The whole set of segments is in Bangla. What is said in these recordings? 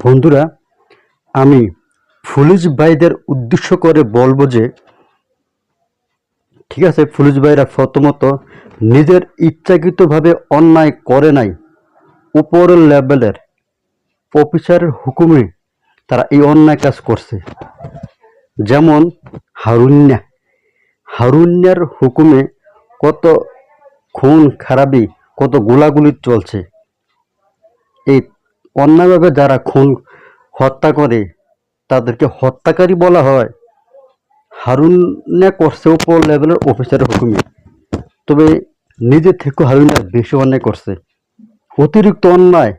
বন্ধুরা, আমি পুলিশ ভাইদের উদ্দেশ্য করে বলব যে, ঠিক আছে পুলিশ ভাইরা প্রথমত নিজের ইচ্ছাকৃতভাবে অন্যায় করে নাই উপরের লেভেলের অফিসারের হুকুমে তারা এই অন্যায় কাজ করছে। যেমন হারুন্যা, হারুন্যার হুকুমে কত খুন, খারাপি, কত গোলাগুলি চলছে। এই অন্যায়ভাবে যারা খুন, হত্যা করে, তাদেরকে হত্যাকারী বলা হয়। হারুন্যা করছে উপর লেভেলের অফিসারের হুকুমে। তবে নিজে থেকে হারুন্যা বেশি অন্যায় করছে। অতিরিক্ত অন্যায়।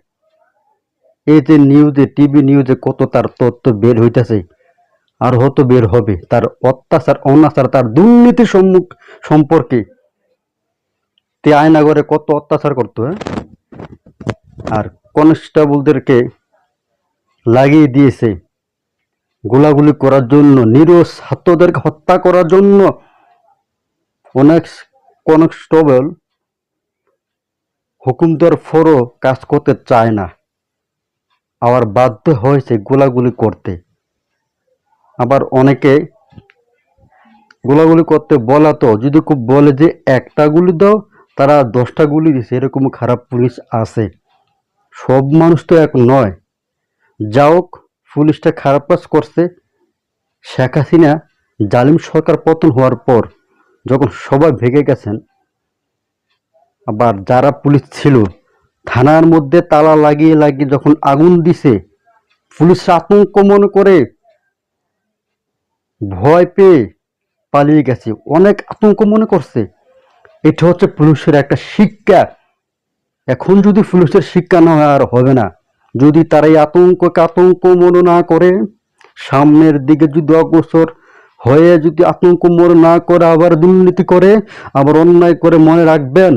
এই যে নিউজে, টিভি নিউজে কত তার তথ্য বের হইতেছে, আর হয়তো বের হবে। তার অত্যাচার, অনাচার, তার দুর্নীতি সম্মুখ, সম্পর্কে। তে আয়নাগরে কত অত্যাচার করতো হ্যাঁ? আর কনস্টেবলদেরকে লাগিয়ে দিয়েছে গোলাগুলি করার জন্য, নিরীহ ছাত্রদেরকে হত্যা করার জন্য অনেক কনস্টেবল হুকুম দেওয়ার ফরও কাজ করতে চায় না। আবার বাধ্য হয়েছে গোলাগুলি করতে। আবার অনেকে গোলাগুলি করতে বলা তো, যদি খুব বলে যে একটা গুলি দাও, তারা দশটা গুলি দিছে এরকম খারাপ পুলিশ আছে। সব মানুষ তো এক নয়। যাওক পুলিশটা খারাপ কাজ করছে। শেখ হাসিনা জালিম সরকার পতন হওয়ার পর যখন সবাই ভেঙে গেছেন, আবার যারা পুলিশ ছিল, থানার মধ্যে তালা লাগিয়ে লাগিয়ে যখন আগুন দিছে পুলিশ আতঙ্ক মনে করে ভয় পেয়ে পালিয়ে গেছে। অনেক আতঙ্ক মনে করছে। এটা হচ্ছে পুলিশের একটা শিক্ষা। এখন যদি পুলিশের শিক্ষা না হয়, আর হবে না। যদি তারা এই আতঙ্ককে আতঙ্ক মনে না করে, সামনের দিকে যদি অগ্রসর হয়ে যদি আতঙ্ক মনে না করে, আবার দুর্নীতি করে, আবার অন্যায় করে মনে রাখবেন,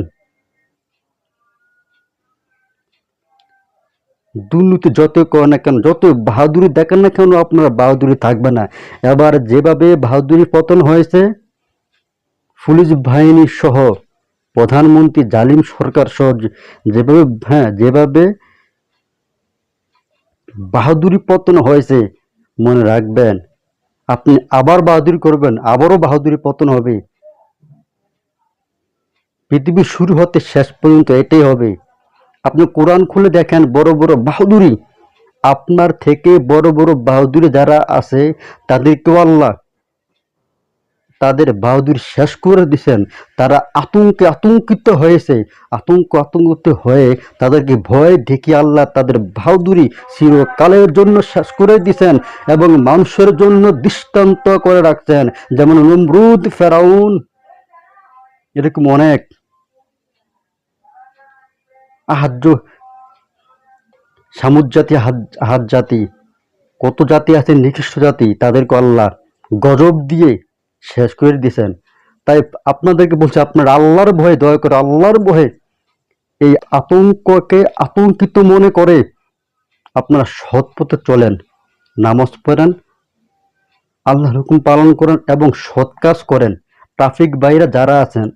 দুর্নীতি যত করে না কেন যত বাহাদুরি দেখেন না কেন, আপনার বাহাদুরি থাকবে না। এবার যেভাবে বাহাদুরি পতন হয়েছে, পুলিশ বাহিনী সহ প্রধানমন্ত্রী জালিম সরকার সহ যেভাবে হ্যাঁ যেভাবে বাহাদুরি পতন হয়েছে, মনে রাখবেন, আপনি আবার বাহাদুরি করবেন, আবারও বাহাদুরি পতন হবে। পৃথিবী শুরু হতে শেষ পর্যন্ত এটাই হবে। আপনি কোরআন খুলে দেখেন, বড় বড় বাহাদুরি। আপনার থেকে বড় বড় বাহাদুরি যারা আছে, তাদেরকেও আল্লাহ তাদের বাহাদুরি শেষ করে দিছেন। তারা আতঙ্কে আতঙ্কিত হয়েছে। আতঙ্ক আতঙ্কিত হয়ে তাদেরকে ভয় ঢেকে আল্লাহ তাদের বাহাদুরি চিরকালের জন্য শেষ করে দিছেন এবং মানুষের জন্য দৃষ্টান্ত করে রাখছেন। যেমন নমরুদ, ফেরাউন, এরকম অনেক আহার্য সামুদ জাতি, আহাদ জাতি, কত জাতি আছে, নিকৃষ্ট জাতি, তাদেরকে আল্লাহ গজব দিয়ে শেষ করে দিয়েছেন তাই আপনাদেরকে বলছি, আপনার আল্লাহর ভয়ে দয়া করে আল্লাহর ভয়ে এই আতঙ্ককে আতঙ্কিত মনে করে আপনারা সৎ পথে চলেন, নামাজ পড়েন, আল্লাহর হুকুম পালন করেন এবং সৎ কাজ করেন। ট্রাফিক বাইরা যারা আছেন,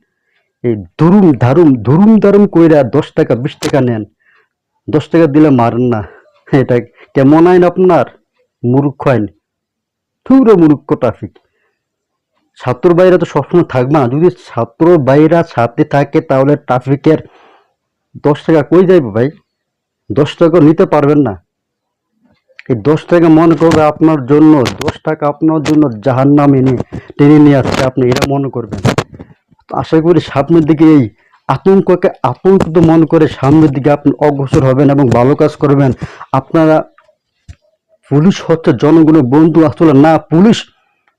এই দুরুম ধারুম ধুরুম দারুম কইরা দশ টাকা, বিশ টাকা নেন। দশ টাকা দিলে মারেন না। এটা কেমন আইন আপনার? মূর্খ আইন। থুরে মূর্খ ট্রাফিক। ছাত্র বাইরা তো সবসময় থাকবে না। যদি ছাত্র বাইরা সাথে থাকে, তাহলে ট্রাফিকের দশ টাকা কই যাইবে ভাই? দশ টাকা নিতে পারবেন না। এই দশ টাকা মনে করবে আপনার জন্য, দশ টাকা আপনার জন্য জাহান নাম এনে টেনে নিয়ে আসছে আপনি, এরা মনে করবেন আশা করি সামনের দিকে এই আতঙ্ককে আতঙ্কিত মনে করে সামনের দিকে আপনি অগ্রসর হবেন এবং ভালো কাজ করবেন। আপনারা পুলিশ হচ্ছে জনগণের বন্ধু, আসলে না, পুলিশ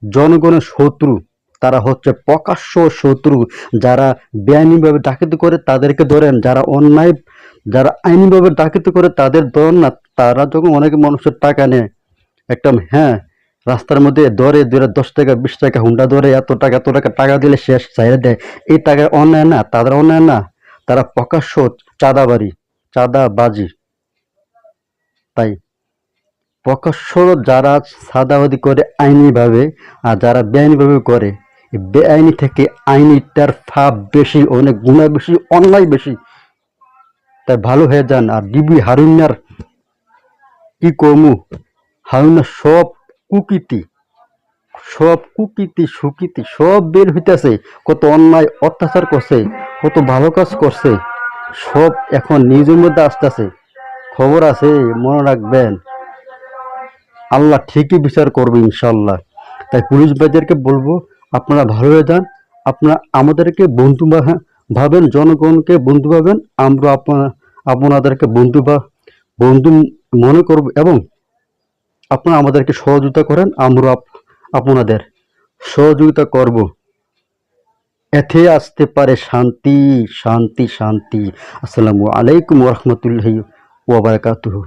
জনগণের শত্রু। তারা হচ্ছে প্রকাশ্য শত্রু যারা বেআইনিভাবে ডাকাতি করে তাদেরকে ধরেন, যারা অন্যায়, যারা আইনিভাবে ডাকাতি করে তাদের ধরেন না, তারা যখন অনেক মানুষের টাকা নেয় একটা হ্যাঁ রাস্তার মধ্যে ধরে ধরে দশ টাকা, বিশ টাকা, হুন্ডা ধরে এত টাকা এত টাকা টাকা দিলে শেষ চাইলে দেয়। এই টাকা অন্যায় না, তাদের অন্যায় না, তারা প্রকাশ্য চাঁদাবাড়ি চাঁদাবাজি। তাই প্রকাশ্য যারা সাদাবাদি করে আইনিভাবে, আর যারা বেআইনিভাবে করে বেআইনি থেকে আইনিটার ফাপ বেশি, অনেক গুণা বেশি, অন্যায় বেশি। তাই ভালো হয়ে যান। আর ডিবি হারুন্যার কি কমু? হাউনা সব কুকীর্তি সব কুকীর্তি, সুকীর্তি, সব বের হইতেছে। কত অন্যায়, অত্যাচার করছে, কত ভালো কাজ করছে, সব এখন নিজের মধ্যে আসতেছে। খবর আছে, মনে রাখবেন। আল্লাহ ঠিকই বিচার করবে ইনশাল্লাহ তাই পুলিশ বাজারকে বলব আপনারা ভালো হয়ে যান, আপনারা আমাদেরকে বন্ধু ভা- ভাবেন, জনগণকে বন্ধু ভাবেন, আমরা আপনা- আপনাদেরকে বন্ধু বা বন্ধু মনে করব এবং আপনারা আমাদেরকে সহযোগিতা করেন, আমরা আপ- আপনাদের সহযোগিতা করব। এতে আসতে পারে শান্তি শান্তি শান্তি। আসসালামু আলাইকুম রহমতুল্লাহি ওয়াবারাকাতুহু